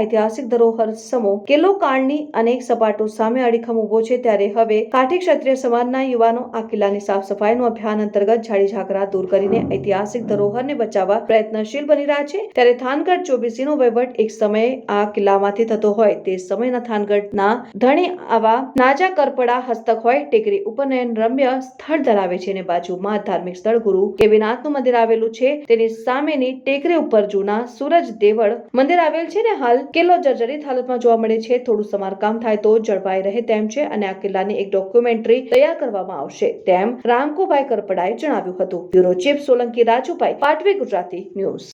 ઐતિહાસિક ધરોહર સમો કિલ્લો કાળની અનેક સપાટો સામે અડીખમ ઊભો છે ત્યારે હવે કાઠી ક્ષત્રિય સમાજના યુવાનો આ કિલ્લાની સાફ સફાઈનું અભિયાન અંતર્ગત ઝાડી ઝાકરા દૂર કરીને ઐતિહાસિક ધરોહરને બચાવવા પ્રયત્નશીલ બની રહ્યા છે. ત્યારે થાનગઢ ચોવીસીનો વહીવટ એક સમયે આ કિલ્લામાંથી થતો હોય તે સમયના થાનગઢના ધણી આવા નાજા કરપડા હસ્તક હોય ટેકરી ઉપનયન રમ્ય સ્થળ ધરાવે છે અને બાજુમાં ધાર્મિક સ્થળ ગુરુ કેવીનાથનું મંદિર આવેલું છે. તેની સામેની ટેકરી ઉપર જૂના સુરજ દેવળ મંદિર આવેલ છે ને હાલ કિલ્લો જર્જરિત હાલતમાં જોવા મળે છે. થોડું સમારકામ થાય તો જળવાઈ રહે તેમ છે અને આ કિલ્લાની એક ડોક્યુમેન્ટરી તૈયાર કરવામાં આવશે તેમ રામકુભાઈ કરપડાએ જણાવ્યું હતું. Bureau chief Solanki Rajubhai Patvi, Gujarati news.